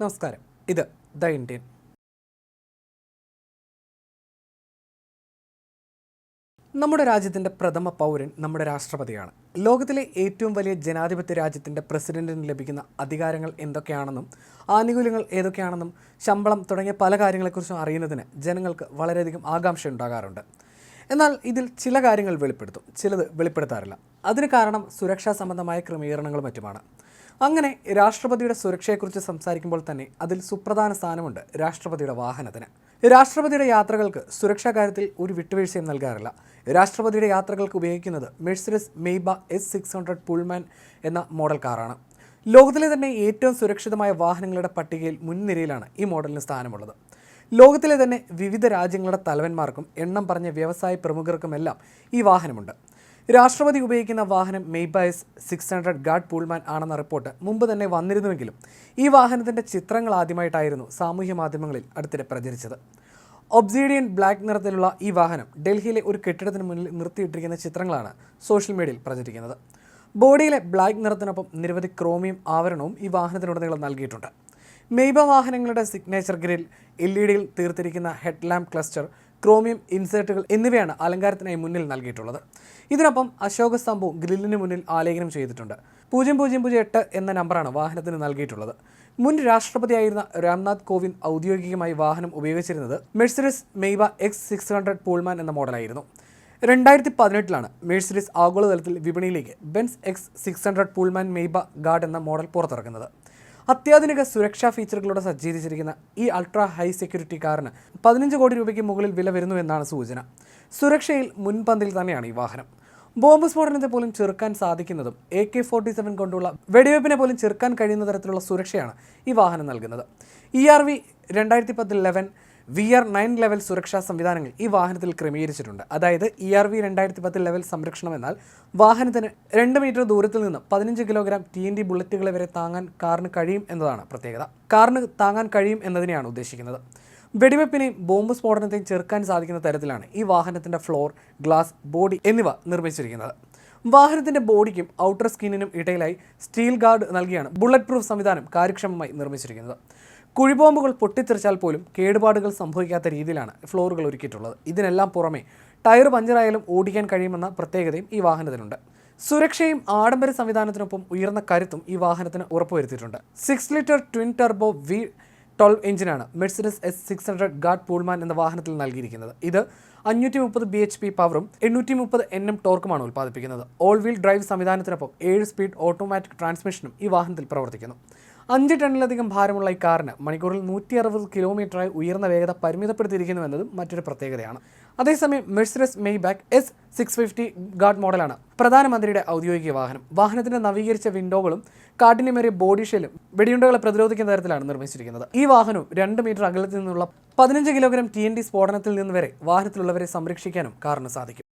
നമസ്കാരം. ഇത് the Indian. നമ്മുടെ രാജ്യത്തിന്റെ പ്രഥമ പൗരൻ നമ്മുടെ രാഷ്ട്രപതിയാണ്. ലോകത്തിലെ ഏറ്റവും വലിയ ജനാധിപത്യ രാജ്യത്തിന്റെ പ്രസിഡന്റിന് ലഭിക്കുന്ന അധികാരങ്ങൾ എന്തൊക്കെയാണെന്നും ആനുകൂല്യങ്ങൾ ഏതൊക്കെയാണെന്നും ശമ്പളം തുടങ്ങിയ പല കാര്യങ്ങളെക്കുറിച്ചും അറിയുന്നതിന് ജനങ്ങൾക്ക് വളരെയധികം ആകാംക്ഷ ഉണ്ടാകാറുണ്ട് എന്നാൽ ഇതിൽ ചില കാര്യങ്ങൾ വെളിപ്പെടുത്തും. ചിലത് വെളിപ്പെടുത്താറില്ല. അതിന് കാരണം സുരക്ഷാ സംബന്ധമായ ക്രമീകരണങ്ങളും മറ്റുമാണ്. അങ്ങനെ രാഷ്ട്രപതിയുടെ സുരക്ഷയെക്കുറിച്ച് സംസാരിക്കുമ്പോൾ തന്നെ അതിൽ സുപ്രധാന സ്ഥാനമുണ്ട് രാഷ്ട്രപതിയുടെ വാഹനത്തിന്. രാഷ്ട്രപതിയുടെ യാത്രകൾക്ക് സുരക്ഷാ കാര്യത്തിൽ ഒരു വിട്ടുവീഴ്ചയും നൽകാറില്ല. രാഷ്ട്രപതിയുടെ യാത്രകൾക്ക് ഉപയോഗിക്കുന്നത് Mercedes Maybach S six hundred Pullman എന്ന മോഡൽ കാറാണ് ലോകത്തിലെ തന്നെ ഏറ്റവും സുരക്ഷിതമായ വാഹനങ്ങളുടെ പട്ടികയിൽ മുൻനിരയിലാണ് ഈ മോഡലിന് സ്ഥാനമുള്ളത്. ലോകത്തിലെ തന്നെ വിവിധ രാജ്യങ്ങളുടെ തലവന്മാർക്കും എണ്ണം പറഞ്ഞ വ്യവസായ പ്രമുഖർക്കുമെല്ലാം ഈ വാഹനമുണ്ട്. രാഷ്ട്രപതി ഉപയോഗിക്കുന്ന വാഹനം മെയ്ബൈസ് സിക്സ് ഹൺഡ്രഡ് ഗാർഡ് പൂൾമാൻ ആണെന്ന റിപ്പോർട്ട് മുമ്പ് തന്നെ വന്നിരുന്നുവെങ്കിലും ഈ വാഹനത്തിന്റെ ചിത്രങ്ങൾ ആദ്യമായിട്ടായിരുന്നു സാമൂഹ്യ മാധ്യമങ്ങളിൽ അടുത്തിടെ പ്രചരിച്ചത്. ഒബ്സീഡിയൻ ബ്ലാക്ക് നിറത്തിലുള്ള ഈ വാഹനം ഡൽഹിയിലെ ഒരു കെട്ടിടത്തിന് മുന്നിൽ നിർത്തിയിട്ടിരിക്കുന്ന ചിത്രങ്ങളാണ് സോഷ്യൽ മീഡിയയിൽ പ്രചരിക്കുന്നത്. ബോഡിയിലെ ബ്ലാക്ക് നിറത്തിനൊപ്പം നിരവധി ക്രോമിയം ആവരണവും ഈ വാഹനത്തിനുടനീളം നൽകിയിട്ടുണ്ട്. മെയ്ബ വാഹനങ്ങളുടെ സിഗ്നേച്ചർ ഗ്രിൽ എൽ ഇ ഡിയിൽ തീർത്തിരിക്കുന്ന ഹെഡ്ലാമ്പ് ക്ലസ്റ്റർ ക്രോമിയം ഇൻസേർട്ടുകൾ എന്നിവയാണ് അലങ്കാരത്തിനായി മുന്നിൽ നൽകിയിട്ടുള്ളത്. ഇതിനൊപ്പം അശോക സ്തംഭവും ഗ്രില്ലിന് മുന്നിൽ ആലേഖനം ചെയ്തിട്ടുണ്ട്. പൂജ്യം പൂജ്യം പൂജ്യം എട്ട് എന്ന നമ്പറാണ് വാഹനത്തിന് നൽകിയിട്ടുള്ളത്. മുൻ രാഷ്ട്രപതിയായിരുന്ന രാംനാഥ് കോവിന്ദ് ഔദ്യോഗികമായി വാഹനം ഉപയോഗിച്ചിരുന്നത് Mercedes Maybach X six hundred Pullman എന്ന മോഡലായിരുന്നു. രണ്ടായിരത്തി പതിനെട്ടിലാണ് മെഴ്സിഡിസ് ആഗോളതലത്തിൽ വിപണിയിലേക്ക് Benz X six hundred Pullman Maybach guard എന്ന മോഡൽ പുറത്തിറക്കുന്നത്. അത്യാധുനിക സുരക്ഷാ ഫീച്ചറുകളോടെ സജ്ജീകരിച്ചിരിക്കുന്ന ഈ അൾട്രാ ഹൈ സെക്യൂരിറ്റി കാറിന് പതിനഞ്ച് കോടി രൂപയ്ക്ക് മുകളിൽ വില വരുന്നു എന്നാണ് സൂചന. സുരക്ഷയിൽ മുൻപന്തിൽ തന്നെയാണ് ഈ വാഹനം. ബോംബ് സ്ഫോടനത്തെ പോലും ചെറുക്കാൻ സാധിക്കുന്നതും എ കെ ഫോർട്ടി സെവൻ കൊണ്ടുള്ള വെടിവയ്പ്പിനെ പോലും ചെറുക്കാൻ കഴിയുന്ന തരത്തിലുള്ള സുരക്ഷയാണ് ഈ വാഹനം നൽകുന്നത്. ഇ ആർ വി രണ്ടായിരത്തി പത്തിൽ eleven V R nine level സുരക്ഷാ സംവിധാനങ്ങൾ ഈ വാഹനത്തിൽ ക്രമീകരിച്ചിട്ടുണ്ട്. അതായത് ഇ ആർ വി രണ്ടായിരത്തി പത്ത് ലെവൽ സംരക്ഷണം എന്നാൽ വാഹനത്തിന് രണ്ട് മീറ്റർ ദൂരത്തിൽ നിന്ന് പതിനഞ്ച് കിലോഗ്രാം ടി എൻ ഡി ബുള്ളറ്റുകളെ വരെ താങ്ങാൻ കാറിന് കഴിയും എന്നതാണ് പ്രത്യേകത. കാറിന് താങ്ങാൻ കഴിയും എന്നതിനെയാണ് ഉദ്ദേശിക്കുന്നത്. വെടിവെപ്പിനെയും ബോംബ് സ്ഫോടനത്തെയും ചെറുക്കാൻ സാധിക്കുന്ന തരത്തിലാണ് ഈ വാഹനത്തിന്റെ ഫ്ലോർ ഗ്ലാസ് ബോഡി എന്നിവ നിർമ്മിച്ചിരിക്കുന്നത്. വാഹനത്തിന്റെ ബോഡിക്കും ഔട്ടർ സ്കിന്നിനും ഇടയിലായി സ്റ്റീൽ ഗാർഡ് നൽകിയാണ് ബുള്ളറ്റ് പ്രൂഫ് സംവിധാനം കാര്യക്ഷമമായി നിർമ്മിച്ചിരിക്കുന്നത്. കുഴിബോംബുകൾ പൊട്ടിത്തെറിച്ചാൽ പോലും കേടുപാടുകൾ സംഭവിക്കാത്ത രീതിയിലാണ് ഫ്ലോറുകൾ ഒരുക്കിയിട്ടുള്ളത്. ഇതിനെല്ലാം പുറമെ ടയർ പഞ്ചറായാലും ഓടിക്കാൻ കഴിയുമെന്ന പ്രത്യേകതയും ഈ വാഹനത്തിനുണ്ട്. സുരക്ഷയും ആഡംബര സംവിധാനത്തിനൊപ്പം ഉയർന്ന കരുത്തും ഈ വാഹനത്തിന് ഉറപ്പുവരുത്തിയിട്ടുണ്ട്. Six litre twin turbo V twelve എഞ്ചിനാണ് Mercedes S six hundred guard Pullman എന്ന വാഹനത്തിൽ നൽകിയിരിക്കുന്നത്. ഇത് അഞ്ഞൂറ്റി മുപ്പത് ബി എച്ച് പി പവറും എണ്ണൂറ്റി മുപ്പത് എൻ എം ടോർക്കുമാണ് ഉൽപ്പാദിപ്പിക്കുന്നത്. ഓൾ വീൽ ഡ്രൈവ് സംവിധാനത്തിനൊപ്പം ഏഴ് സ്പീഡ് ഓട്ടോമാറ്റിക് ട്രാൻസ്മിഷനും ഈ വാഹനത്തിൽ പ്രവർത്തിക്കുന്നു. അഞ്ച് ടണ്ണിലധികം ഭാരമുള്ള ഈ കാറിന് മണിക്കൂറിൽ നൂറ്റി അറുപത് കിലോമീറ്ററായി ഉയർന്ന വേഗത പരിമിതപ്പെടുത്തിയിരിക്കുന്നു എന്നതും മറ്റൊരു പ്രത്യേകതയാണ്. അതേസമയം Mercedes Maybach S six fifty guard മോഡലാണ് പ്രധാനമന്ത്രിയുടെ ഔദ്യോഗിക വാഹനം. വാഹനത്തിന്റെ നവീകരിച്ച വിൻഡോകളും കാഠിന്യമേറിയ ബോഡി ഷെല്ലും വെടിയുണ്ടകളെ പ്രതിരോധിക്കുന്ന തരത്തിലാണ് നിർമ്മിച്ചിരിക്കുന്നത്. ഈ വാഹനവും രണ്ട് മീറ്റർ അകലത്തിൽ നിന്നുള്ള പതിനഞ്ച് കിലോഗ്രാം ടി എൻ ഡി സ്ഫോടനത്തിൽ നിന്ന് വരെ വാഹനത്തിലുള്ളവരെ സംരക്ഷിക്കാനും കാറിന് സാധിക്കും.